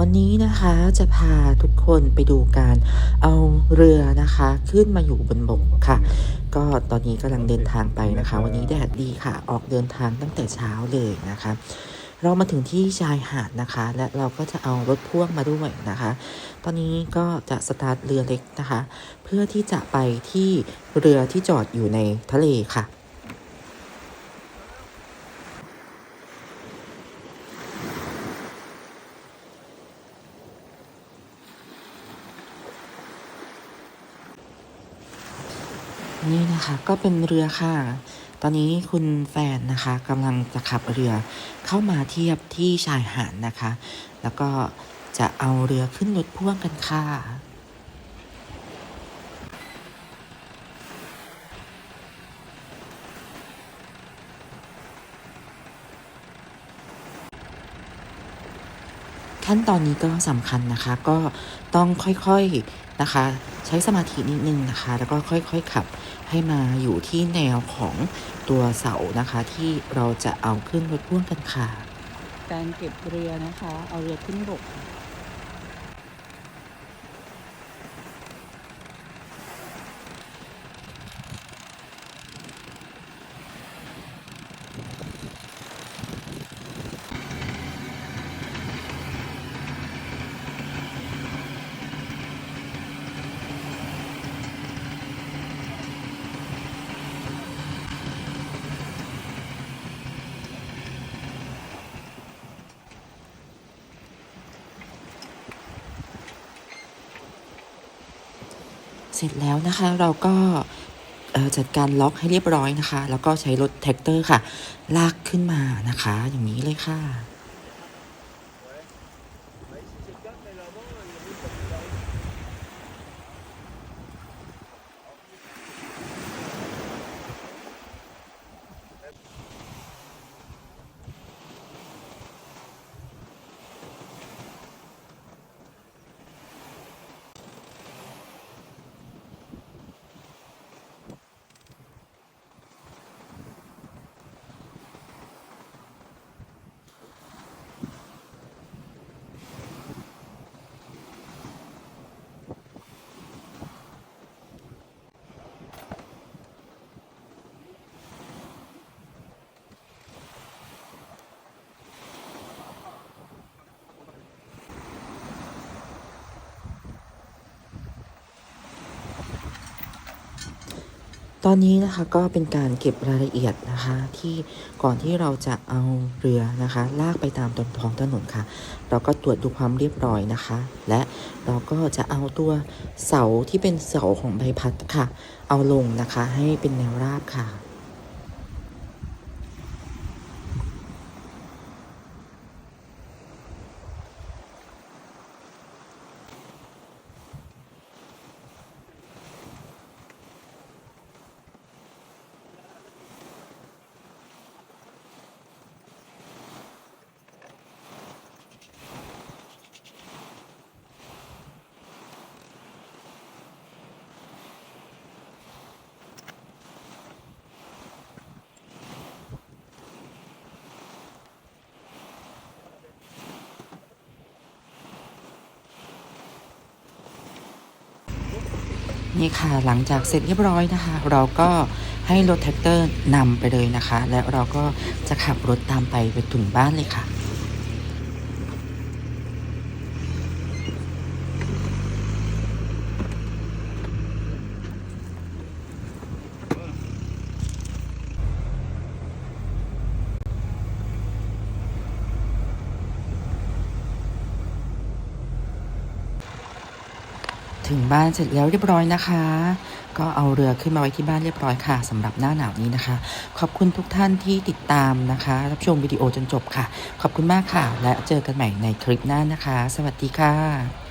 วันนี้นะคะจะพาทุกคนไปดูการเอาเรือนะคะ ขึ้นมาอยู่บนบกค่ะ ก็ตอนนี้กำลังเดินทางไปนะคะ วันนี้แดดดีค่ะ ออกเดินทางตั้งแต่เช้าเลยนะคะ เรามาถึงที่ชายหาดนะคะ และเราก็จะเอารถพ่วงมาด้วยนะคะ ตอนนี้ก็จะสตาร์ทเรือเล็กนะคะ เพื่อที่จะไปที่เรือที่จอดอยู่ในทะเลค่ะ นี่นะคะก็เป็นเรือค่ะ ตอนนี้คุณแฟนนะคะกำลังจะขับเรือเข้ามาเทียบที่ชายหาดนะคะ แล้วก็จะเอาเรือขึ้นรถพ่วงกันค่ะ ขั้นตอนนี้ก็สำคัญนะคะ ก็ต้องค่อยๆนะคะ ใช้สมาธินิดนึงนะคะ แล้วก็ค่อยๆขับให้มาอยู่ที่แนวของตัวเสานะคะ ที่เราจะเอาขึ้นรถพ่วงกันค่ะ การเก็บเรือนะคะ เอาเรือขึ้นบก เสร็จแล้วนะคะเราก็จัดการล็อกให้เรียบร้อยนะคะ แล้วก็ใช้รถแท็กเตอร์ค่ะ ลากขึ้นมานะคะ อย่างนี้เลยค่ะ ตอนนี้นะคะก็เป็นการเก็บรายละเอียดนะคะ ที่ก่อนที่เราจะเอาเรือนะคะ ลากไปตามตนท้องถนนค่ะ เราก็ตรวจดูความเรียบร้อยนะคะ และเราก็จะเอาตัวเสาที่เป็นเสาของใบพัดค่ะ เอาลงนะคะให้เป็นแนวราบค่ะ นี่ค่ะหลังจากเสร็จเรียบร้อยนะคะ เราก็ให้รถแท็กเตอร์นำไปเลยนะคะ แล้วเราก็จะขับรถตามไปไปถึงบ้านเลยค่ะ ถึงบ้านเสร็จแล้วเรียบร้อยนะคะ ก็เอาเรือขึ้นมาไว้ที่บ้านเรียบร้อยค่ะสำหรับหน้าหนาวนี้นะคะ ขอบคุณทุกท่านที่ติดตามนะคะ รับชมวิดีโอจนจบค่ะ ขอบคุณมากค่ะ และเจอกันใหม่ในคลิปหน้านะคะ สวัสดีค่ะ